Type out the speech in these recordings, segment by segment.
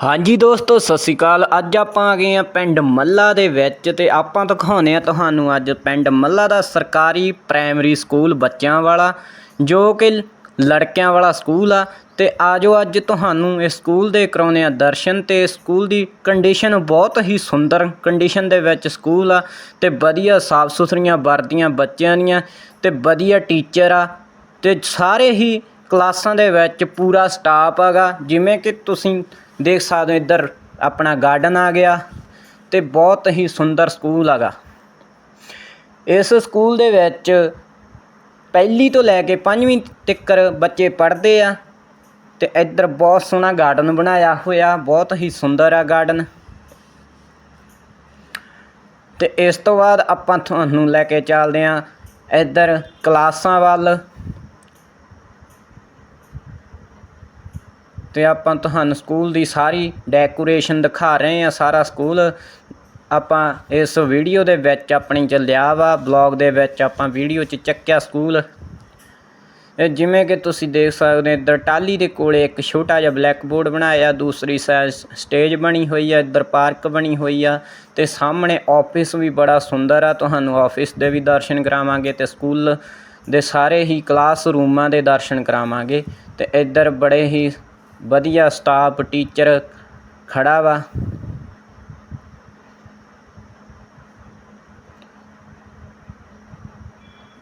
ਹਾਂਜੀ ਦੋਸਤੋ, ਸਤਿ ਸ਼੍ਰੀ ਅਕਾਲ। ਅੱਜ ਆਪਾਂ ਆ ਗਏ ਆ ਪਿੰਡ ਮੱਲਾ ਦੇ ਵਿੱਚ ਤੇ ਆਪਾਂ ਦਿਖਾਉਨੇ ਆ ਤੁਹਾਨੂੰ ਅੱਜ ਪਿੰਡ ਮੱਲਾ ਦਾ ਸਰਕਾਰੀ ਪ੍ਰਾਇਮਰੀ ਸਕੂਲ ਬੱਚਿਆਂ ਵਾਲਾ, ਜੋ ਕਿ ਲੜਕਿਆਂ ਵਾਲਾ ਸਕੂਲ ਆ। ਤੇ ਆਜੋ ਅੱਜ ਤੁਹਾਨੂੰ ਇਸ ਸਕੂਲ ਦੇ ਕਰਾਉਨੇ ਆ ਦਰਸ਼ਨ ਤੇ ਸਕੂਲ ਦੀ ਕੰਡੀਸ਼ਨ ਬਹੁਤ ਹੀ ਸੁੰਦਰ ਕੰਡੀਸ਼ਨ ਦੇ ਵਿੱਚ ਸਕੂਲ ਆ ਤੇ ਵਧੀਆ ਸਾਫ਼ ਸੁਥਰੀਆਂ ਵਰਦੀਆਂ ਬੱਚਿਆਂ ਦੀਆਂ ਤੇ ਵਧੀਆ ਟੀਚਰ ਆ ਤੇ ਸਾਰੇ ਹੀ ਕਲਾਸਾਂ ਦੇ ਵਿੱਚ ਪੂਰਾ ਸਟਾਫ ਹੈਗਾ। ਜਿਵੇਂ ਕਿ ਤੁਸੀਂ ਦੇਖ ਸਕਦੇ ਹੋ ਇੱਧਰ ਆਪਣਾ ਗਾਰਡਨ ਆ ਗਿਆ ਤੇ ਬਹੁਤ ਹੀ ਸੁੰਦਰ ਸਕੂਲ ਹੈਗਾ ਇਸ ਸਕੂਲ ਦੇ ਵਿੱਚ ਪਹਿਲੀ ਤੋਂ ਲੈ ਕੇ ਪੰਜਵੀਂ ਤੱਕ ਬੱਚੇ ਪੜ੍ਹਦੇ ਆ ਤੇ ਇੱਧਰ ਬਹੁਤ ਸੋਹਣਾ ਗਾਰਡਨ ਬਣਾਇਆ ਹੋਇਆ, ਬਹੁਤ ਹੀ ਸੁੰਦਰ ਆ ਗਾਰਡਨ ਤੇ ਇਸ ਤੋਂ ਬਾਅਦ ਆਪਾਂ ਤੁਹਾਨੂੰ ਲੈ ਕੇ ਚੱਲਦੇ ਆ ਇੱਧਰ ਕਲਾਸਾਂ ਵੱਲ। ਅਤੇ ਆਪਾਂ ਤੁਹਾਨੂੰ ਸਕੂਲ ਦੀ ਸਾਰੀ ਡੈਕੋਰੇਸ਼ਨ ਦਿਖਾ ਰਹੇ ਹਾਂ, ਸਾਰਾ ਸਕੂਲ। ਆਪਾਂ ਇਸ ਵੀਡੀਓ ਦੇ ਵਿੱਚ ਆਪਣੀ ਚ ਲਿਆ ਵਾ ਬਲੌਗ ਦੇ ਵਿੱਚ ਆਪਾਂ ਵੀਡੀਓ ਚ ਚੱਕਿਆ ਸਕੂਲ। ਇਹ ਜਿਵੇਂ ਕਿ ਤੁਸੀਂ ਦੇਖ ਸਕਦੇ ਹੋ, ਇੱਧਰ ਟਾਲੀ ਦੇ ਕੋਲੇ ਇੱਕ ਛੋਟਾ ਜਿਹਾ ਬਲੈਕ ਬੋਰਡ ਬਣਾਇਆ, ਦੂਸਰੀ ਸਾਈਡ ਸਟੇਜ ਬਣੀ ਹੋਈ ਆ, ਇੱਧਰ ਪਾਰਕ ਬਣੀ ਹੋਈ ਆ, ਤੇ ਸਾਹਮਣੇ ਆਫਿਸ ਵੀ ਬੜਾ ਸੁੰਦਰ ਆ। ਤੁਹਾਨੂੰ ਆਫਿਸ ਦੇ ਵੀ ਦਰਸ਼ਨ ਕਰਾਵਾਂਗੇ ਤੇ ਸਕੂਲ ਦੇ ਸਾਰੇ ਹੀ ਕਲਾਸ ਰੂਮਾਂ ਦੇ ਦਰਸ਼ਨ ਕਰਾਵਾਂਗੇ। ਤੇ ਇੱਧਰ ਬੜੇ ਹੀ ਵਧੀਆ ਸਟਾਫ ਟੀਚਰ ਖੜ੍ਹਾ ਵਾ।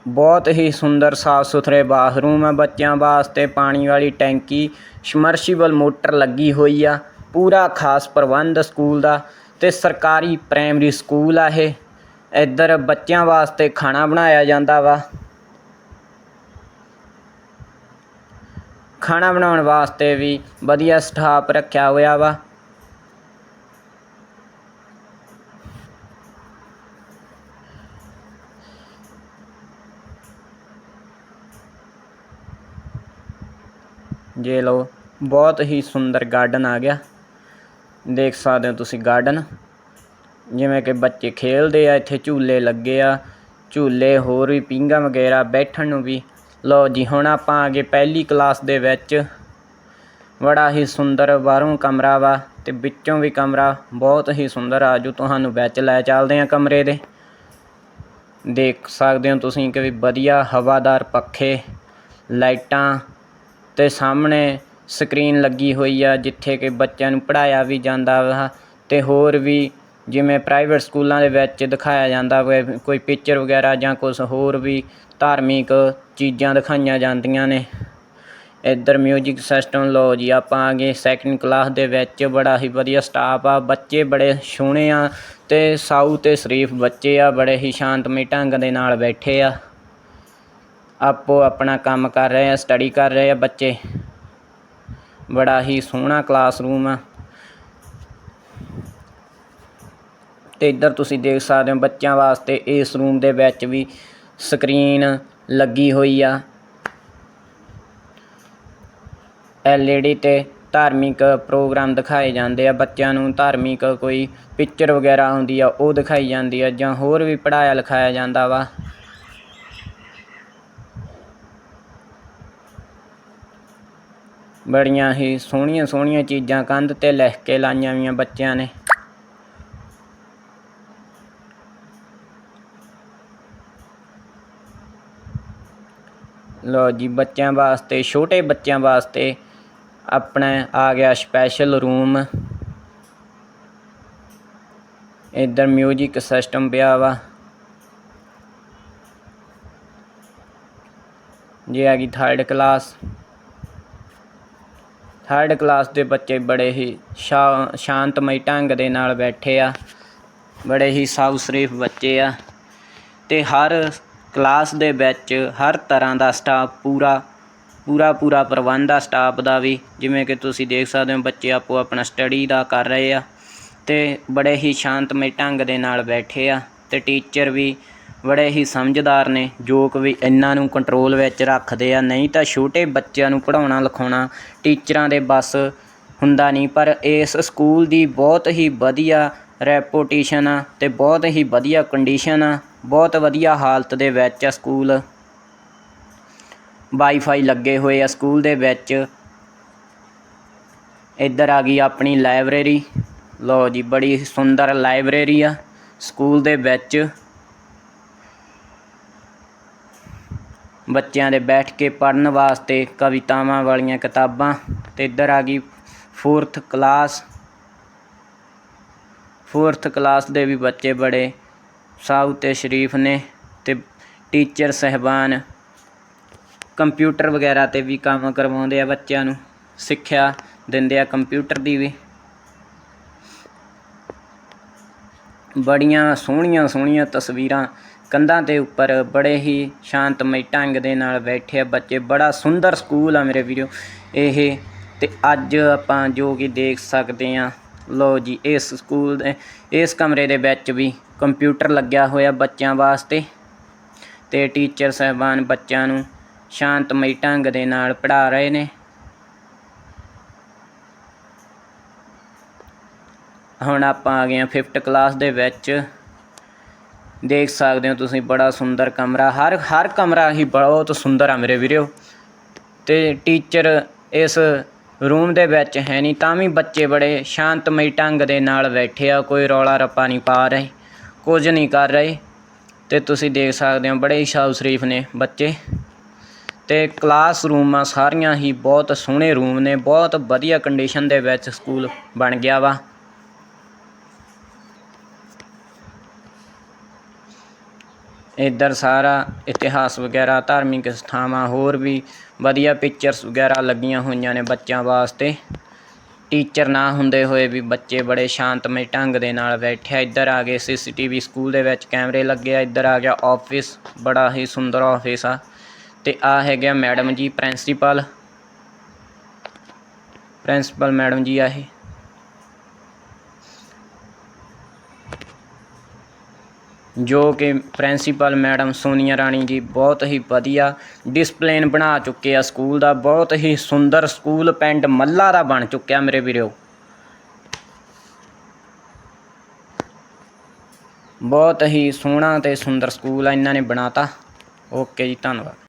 ਬਹੁਤ ਹੀ ਸੁੰਦਰ ਸਾਫ਼ ਸੁਥਰੇ ਬਾਥਰੂਮ ਆ ਬੱਚਿਆਂ ਵਾਸਤੇ, ਪਾਣੀ ਵਾਲੀ ਟੈਂਕੀ ਸਮਰਸੀਬਲ ਮੋਟਰ ਲੱਗੀ ਹੋਈ ਆ। ਪੂਰਾ ਖਾਸ ਪ੍ਰਬੰਧ ਸਕੂਲ ਦਾ ਤੇ ਸਰਕਾਰੀ ਪ੍ਰਾਇਮਰੀ ਸਕੂਲ ਆ ਇਹ। ਇੱਧਰ ਬੱਚਿਆਂ ਵਾਸਤੇ ਖਾਣਾ ਬਣਾਇਆ ਜਾਂਦਾ ਵਾ। ਖਾਣਾ ਬਣਾਉਣ ਵਾਸਤੇ ਵੀ ਵਧੀਆ ਸਟਾਫ ਰੱਖਿਆ ਹੋਇਆ ਵਾ। ਜੇ ਲਓ, ਬਹੁਤ ਹੀ ਸੁੰਦਰ ਗਾਰਡਨ ਆ ਗਿਆ। ਦੇਖ ਸਕਦੇ ਹੋ ਤੁਸੀਂ ਗਾਰਡਨ ਜਿਵੇਂ ਕਿ ਬੱਚੇ ਖੇਲਦੇ ਆ, ਇੱਥੇ ਝੂਲੇ ਲੱਗੇ ਆ। ਝੂਲੇ ਹੋਰ ਵੀ ਪਿੰਗਾ ਵਗੈਰਾ ਬੈਠਣ ਨੂੰ ਵੀ ਲਓ ਜੀ, ਹੁਣ ਆਪਾਂ ਆ ਗਏ ਪਹਿਲੀ ਕਲਾਸ ਦੇ ਵਿੱਚ ਬੜਾ ਹੀ ਸੁੰਦਰ ਬਾਹਰੋਂ ਕਮਰਾ ਵਾ ਤੇ ਵਿੱਚੋਂ ਵੀ ਕਮਰਾ ਬਹੁਤ ਹੀ ਸੁੰਦਰ ਆ। ਜੋ ਤੁਹਾਨੂੰ ਵਿੱਚ ਲੈ ਚੱਲਦੇ ਆ ਕਮਰੇ ਦੇ। ਦੇਖ ਸਕਦੇ ਹੋ ਤੁਸੀਂ ਕਿ ਵੀ ਵਧੀਆ ਹਵਾਦਾਰ ਪੱਖੇ, ਲਾਈਟਾਂ ਤੇ ਸਾਹਮਣੇ ਸਕਰੀਨ ਲੱਗੀ ਹੋਈ ਆ, ਜਿੱਥੇ ਕਿ ਬੱਚਿਆਂ ਨੂੰ ਪੜਾਇਆ ਵੀ ਜਾਂਦਾ ਵਾ ਤੇ ਹੋਰ ਵੀ ਜਿਵੇਂ ਪ੍ਰਾਈਵੇਟ ਸਕੂਲਾਂ ਦੇ ਵਿੱਚ ਦਿਖਾਇਆ ਜਾਂਦਾ ਕੋਈ ਪਿਕਚਰ ਵਗੈਰਾ ਜਾਂ ਕੁਝ ਹੋਰ ਵੀ ਧਾਰਮਿਕ ਚੀਜ਼ਾਂ ਦਿਖਾਈਆਂ ਜਾਂਦੀਆਂ ਨੇ। ਇੱਧਰ ਮਿਊਜ਼ਿਕ ਸਿਸਟਮ ਲਓ ਜੀ, ਆਪਾਂ ਆ ਗਏ ਸੈਕਿੰਡ ਕਲਾਸ ਦੇ ਵਿੱਚ ਬੜਾ ਹੀ ਵਧੀਆ ਸਟਾਫ ਆ, ਬੱਚੇ ਬੜੇ ਸੋਹਣੇ ਆ ਅਤੇ ਸਾਊ ਅਤੇ ਸ਼ਰੀਫ ਬੱਚੇ ਆ, ਬੜੇ ਹੀ ਸ਼ਾਂਤਮਈ ਢੰਗ ਦੇ ਨਾਲ ਬੈਠੇ ਆ। ਆਪੋ ਆਪਣਾ ਕੰਮ ਕਰ ਰਹੇ ਆ ਸਟੱਡੀ ਕਰ ਰਹੇ ਆ ਬੱਚੇ। ਬੜਾ ਹੀ ਸੋਹਣਾ ਕਲਾਸਰੂਮ ਆ। ਤੇ ਇੱਧਰ ਤੁਸੀਂ ਦੇਖ ਸਕਦੇ ਹੋ ਬੱਚਿਆਂ ਵਾਸਤੇ ਇਸ ਰੂਮ ਦੇ ਵਿੱਚ ਵੀ ਸਕਰੀਨ ਲੱਗੀ ਹੋਈ ਆ। ਐਲਈਡੀ ਤੇ ਧਾਰਮਿਕ ਪ੍ਰੋਗਰਾਮ ਦਿਖਾਏ ਜਾਂਦੇ ਆ। ਬੱਚਿਆਂ ਨੂੰ ਧਾਰਮਿਕ ਕੋਈ ਪਿਕਚਰ ਵਗੈਰਾ ਹੁੰਦੀ ਆ, ਉਹ ਦਿਖਾਈ ਜਾਂਦੀ ਆ ਜਾਂ ਹੋਰ ਵੀ ਪੜਾਇਆ ਲਿਖਾਇਆ ਜਾਂਦਾ ਵਾ। ਬੜੀਆਂ ਹੀ ਸੋਹਣੀਆਂ ਸੋਹਣੀਆਂ ਚੀਜ਼ਾਂ ਕੰਧ ਤੇ ਲਿਖ ਕੇ ਲਾਈਆਂ ਵੀਆਂ ਬੱਚਿਆਂ ਨੇ। ਲੋ ਜੀ, ਬੱਚਿਆਂ ਵਾਸਤੇ, ਛੋਟੇ ਬੱਚਿਆਂ ਵਾਸਤੇ ਆਪਣਾ ਆ ਗਿਆ ਸਪੈਸ਼ਲ ਰੂਮ ਇੱਧਰ ਮਿਊਜ਼ਿਕ ਸਿਸਟਮ ਪਿਆ ਵਾ। ਜੇ ਆ ਗਈ ਥਰਡ ਕਲਾਸ ਥਰਡ ਕਲਾਸ ਦੇ ਬੱਚੇ ਬੜੇ ਹੀ ਸ਼ਾ- ਸ਼ਾਂਤਮਈ ਢੰਗ ਦੇ ਨਾਲ ਬੈਠੇ ਆ। ਬੜੇ ਹੀ ਸਾਊ ਸ਼ਰੀਫ ਬੱਚੇ ਆ। ਤੇ ਹਰ ਕਲਾਸ ਦੇ ਵਿੱਚ ਹਰ ਤਰ੍ਹਾਂ ਦਾ ਸਟਾਫ ਪੂਰਾ ਪੂਰਾ ਪੂਰਾ ਪ੍ਰਬੰਧ ਆ ਸਟਾਫ ਦਾ ਵੀ। ਜਿਵੇਂ ਕਿ ਤੁਸੀਂ ਦੇਖ ਸਕਦੇ ਹੋ, ਬੱਚੇ ਆਪੋ ਆਪਣਾ ਸਟੱਡੀ ਦਾ ਕਰ ਰਹੇ ਆ ਅਤੇ ਬੜੇ ਹੀ ਸ਼ਾਂਤਮਈ ਢੰਗ ਦੇ ਨਾਲ ਬੈਠੇ ਆ ਅਤੇ ਟੀਚਰ ਵੀ ਬੜੇ ਹੀ ਸਮਝਦਾਰ ਨੇ, ਜੋ ਕਿ ਵੀ ਇਹਨਾਂ ਨੂੰ ਕੰਟਰੋਲ ਵਿੱਚ ਰੱਖਦੇ ਆ। ਨਹੀਂ ਤਾਂ ਛੋਟੇ ਬੱਚਿਆਂ ਨੂੰ ਪੜ੍ਹਾਉਣਾ, ਲਿਖਾਉਣਾ ਟੀਚਰਾਂ ਦੇ ਬਸ ਹੁੰਦਾ ਨਹੀਂ, ਪਰ ਇਸ ਸਕੂਲ ਦੀ ਬਹੁਤ ਹੀ ਵਧੀਆ ਰੈਪੂਟੇਸ਼ਨ ਆ ਅਤੇ ਬਹੁਤ ਹੀ ਵਧੀਆ ਕੰਡੀਸ਼ਨ ਆ। ਬਹੁਤ ਵਧੀਆ ਹਾਲਤ ਦੇ ਵਿੱਚ ਆ ਸਕੂਲ। ਵਾਈਫਾਈ ਲੱਗੇ ਹੋਏ ਆ ਸਕੂਲ ਦੇ ਵਿੱਚ। ਇੱਧਰ ਆ ਗਈ ਆਪਣੀ ਲਾਇਬ੍ਰੇਰੀ। ਲਓ ਜੀ, ਬੜੀ ਸੁੰਦਰ ਲਾਇਬ੍ਰੇਰੀ ਆ ਸਕੂਲ ਦੇ ਵਿੱਚ। ਬੱਚਿਆਂ ਦੇ ਬੈਠ ਕੇ ਪੜ੍ਹਨ ਵਾਸਤੇ ਕਵਿਤਾਵਾਂ ਵਾਲੀਆਂ ਕਿਤਾਬਾਂ ਤੇ ਇੱਧਰ ਆ ਗਈ 4th ਕਲਾਸ। 4th ਕਲਾਸ ਦੇ ਵੀ ਬੱਚੇ ਬੜੇ ਸਾਊ ਅਤੇ ਸ਼ਰੀਫ ਨੇ ਅਤੇ ਟੀਚਰ ਸਾਹਿਬਾਨ ਕੰਪਿਊਟਰ ਵਗੈਰਾ ਤੇ ਵੀ ਕੰਮ ਕਰਵਾਉਂਦੇ ਆ ਬੱਚਿਆਂ ਨੂੰ, ਸਿੱਖਿਆ ਦਿੰਦੇ ਆ ਕੰਪਿਊਟਰ ਦੀ ਵੀ। ਬੜੀਆਂ ਸੋਹਣੀਆਂ ਸੋਹਣੀਆਂ ਤਸਵੀਰਾਂ ਕੰਧਾਂ ਦੇ ਉੱਪਰ ਬੜੇ ਹੀ ਸ਼ਾਂਤਮਈ ਢੰਗ ਦੇ ਨਾਲ ਬੈਠੇ ਆ ਬੱਚੇ, ਬੜਾ ਸੁੰਦਰ ਸਕੂਲ ਆ ਮੇਰੇ ਵੀਰੋ ਇਹ ਤੇ ਅੱਜ ਆਪਾਂ ਜੋ ਕਿ ਦੇਖ ਸਕਦੇ ਆ ਲਓ ਜੀ, ਇਸ ਸਕੂਲ ਦੇ, ਇਸ ਕਮਰੇ ਦੇ ਵਿੱਚ ਵੀ ਕੰਪਿਊਟਰ ਲੱਗਿਆ ਹੋਇਆ ਬੱਚਿਆਂ ਵਾਸਤੇ ਤੇ ਟੀਚਰ ਸਹਿਬਾਨ ਬੱਚਿਆਂ ਨੂੰ ਸ਼ਾਂਤਮਈ ਢੰਗ ਦੇ ਨਾਲ ਪੜ੍ਹਾ ਰਹੇ ਨੇ। ਹੁਣ ਆਪਾਂ ਆ ਗਏ ਹਾਂ 5th ਕਲਾਸ ਦੇ ਵਿੱਚ। ਦੇਖ ਸਕਦੇ ਹੋ ਤੁਸੀਂ ਬੜਾ ਸੁੰਦਰ ਕਮਰਾ, ਹਰ ਹਰ ਕਮਰਾ ਹੀ ਬਹੁਤ ਸੁੰਦਰ ਆ ਮੇਰੇ ਵੀਰੋ। ਤੇ ਟੀਚਰ ਇਸ ਰੂਮ ਦੇ ਵਿੱਚ ਹੈ ਨਹੀਂ, ਤਾਂ ਵੀ ਬੱਚੇ ਬੜੇ ਸ਼ਾਂਤਮਈ ਢੰਗ ਦੇ ਨਾਲ ਬੈਠੇ ਆ, ਕੋਈ ਰੌਲਾ ਰੱਪਾ ਨਹੀਂ ਪਾ ਰਹੇ, ਕੁਝ ਨਹੀਂ ਕਰ ਰਹੇ। ਤੇ ਤੁਸੀਂ ਦੇਖ ਸਕਦੇ ਹੋ, ਬੜੇ ਹੀ ਸ਼ਾਹ ਸ਼ਰੀਫ ਨੇ ਬੱਚੇ। ਤੇ ਕਲਾਸ ਰੂਮਾਂ ਸਾਰੀਆਂ ਹੀ ਬਹੁਤ ਸੋਹਣੇ ਰੂਮ ਨੇ, ਬਹੁਤ ਵਧੀਆ ਕੰਡੀਸ਼ਨ ਦੇ ਵਿੱਚ ਸਕੂਲ ਬਣ ਗਿਆ ਵਾ। ਇੱਧਰ ਸਾਰਾ ਇਤਿਹਾਸ ਵਗੈਰਾ, ਧਾਰਮਿਕ ਸਥਾਵਾਂ, ਹੋਰ ਵੀ ਵਧੀਆ ਪਿਕਚਰਸ ਵਗੈਰਾ ਲੱਗੀਆਂ ਹੋਈਆਂ ਨੇ ਬੱਚਿਆਂ ਵਾਸਤੇ। ਟੀਚਰ ਨਾ ਹੁੰਦੇ ਹੋਏ ਵੀ ਬੱਚੇ ਬੜੇ ਸ਼ਾਂਤਮਈ ਢੰਗ ਦੇ ਨਾਲ ਬੈਠੇ ਇੱਧਰ ਆ ਗਏ ਸੀਸੀਟੀਵੀ ਸਕੂਲ ਦੇ ਵਿੱਚ, ਕੈਮਰੇ ਲੱਗੇ ਆ। ਇੱਧਰ ਆ ਗਿਆ ਆਫਿਸ ਬੜਾ ਹੀ ਸੁੰਦਰ ਆਫਿਸ ਆ। ਤੇ ਆ ਹੈਗਾ ਮੈਡਮ ਜੀ ਪ੍ਰਿੰਸੀਪਲ ਪ੍ਰਿੰਸੀਪਲ ਮੈਡਮ ਜੀ ਆ ਇਹ। ਜੋ ਕਿ ਪ੍ਰਿੰਸੀਪਲ ਮੈਡਮ ਸੋਨੀਆ ਰਾਣੀ ਜੀ ਬਹੁਤ ਹੀ ਵਧੀਆ ਡਿਸਪਲਿਨ ਬਣਾ ਚੁੱਕੇ ਆ ਸਕੂਲ ਦਾ, ਬਹੁਤ ਹੀ ਸੁੰਦਰ ਸਕੂਲ ਪਿੰਡ ਮੱਲਾ ਦਾ ਬਣ ਚੁੱਕਿਆ ਮੇਰੇ ਵੀਰੋ। ਬਹੁਤ ਹੀ ਸੋਹਣਾ ਤੇ ਸੁੰਦਰ ਸਕੂਲ ਆ, ਇਹਨਾਂ ਨੇ ਬਣਾਤਾ। ਓਕੇ ਜੀ, ਧੰਨਵਾਦ।